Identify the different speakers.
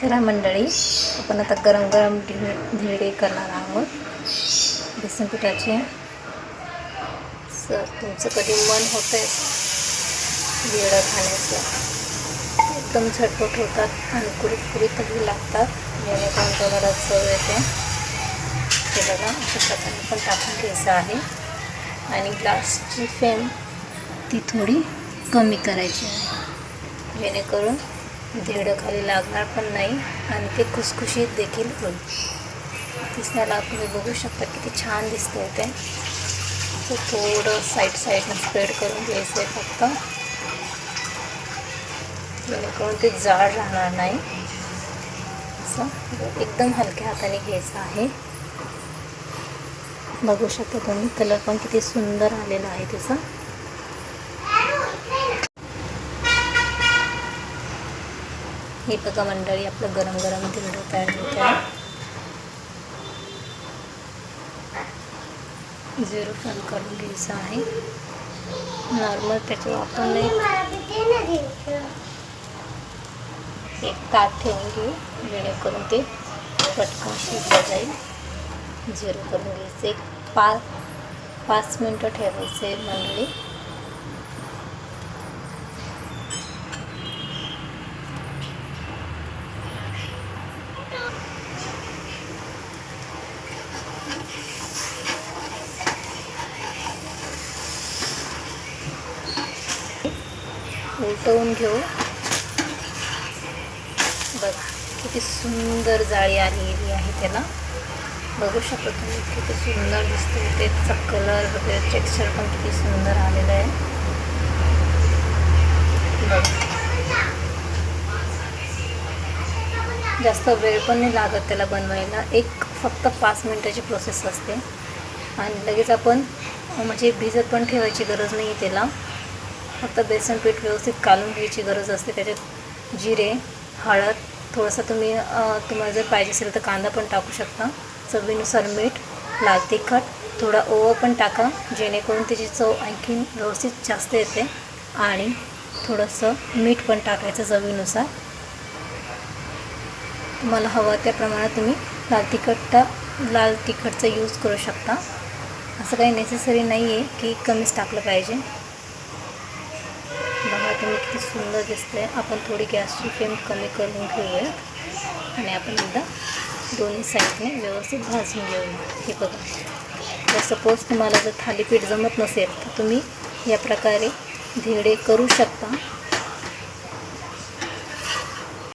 Speaker 1: चला मंडळी. आपण आता गरम गरम धिळ धिरडे करणार आहोत. बेसन पिठाचे. सर तुमचं कधी मन होतं आहे धिरडं खाण्याचं? एकदम झटपट होतात आणि कुरीतही लागतात. जेणेकरून तुम्हाला चव येते. ते बघा अशा प्रकारे पण टाकून घ्यायचं आहे. आणि ग्लासची फेम ती थोडी कमी करायची आहे. जेणेकरून धिरडं खाली लागणार पण नाही आणि ते खुसखुशीत देखील होईल. दिसण्याला तुम्ही बघू शकता किती छान दिसतंय ते. थोडं साईड साईडनं स्प्रेड करून घ्यायचं आहे फक्त. जेणेकरून ते जाड राहणार नाही. असं. एकदम हलक्या हाताने घ्यायचं आहे. बघू शकता तुम्ही कलर पण किती सुंदर आलेला आहे त्याचा. हे बघा मंडळी आपलं गरम गरम धिरडं तयार होत आहे झिरो फ्राय करून घ्यायचं आहे. नॉर्मल त्याच्यावर आपण एक एक ताट ठेवून घेऊ. जेणेकरून ते पटकन शिजलं जाईल. झिरो करून घ्यायचं. एक पाच पाच मिनटं ठेवायचं आहे मंडळी. उलटवून घेऊ. बघ किती सुंदर जाळी आलेली आहे त्याला. बघू शकतो तुम्ही किती सुंदर दिसते त्याचा कलर वगैरे टेक्स्चर पण किती सुंदर आलेलं आहे. बघ. जास्त वेळ पण नाही लागत त्याला बनवायला. एक फक्त पाच मिनटाची प्रोसेस असते. आणि लगेच आपण म्हणजे भिजत पण ठेवायची गरज नाही त्याला. फक्त बेसन पीठ व्यवस्थित कालून घ्यायची गरज असते. त्याच्यात जिरे हळद थोडंसं तुम्ही तुम्हाला जर पाहिजे असेल तर कांदा पण टाकू शकता. चवीनुसार मीठ लाल तिखट थोडा ओवा पण टाका जेणेकरून त्याची चव आणखीन व्यवस्थित जास्त येते. आणि थोडंसं मीठ पण टाकायचं चवीनुसार. तुम्हाला हवं त्या प्रमाणात तुम्ही लाल तिखटचा लाल तिखटचा यूज करू शकता. असं काही नेसेसरी नाही आहे की कमीच टाकलं पाहिजे. बघा किती सुंदर दिसते. आपण थोडी गॅसची फ्लेम कमी करून घेऊयात. आणि आपण एकदा दोन्ही साईडने व्यवस्थित भाजून घेऊया हे बघा. जर सपोज तुम्हाला जर थालीपीठ जमत नसेल तर तुम्ही या प्रकारे धिरडे करू शकता.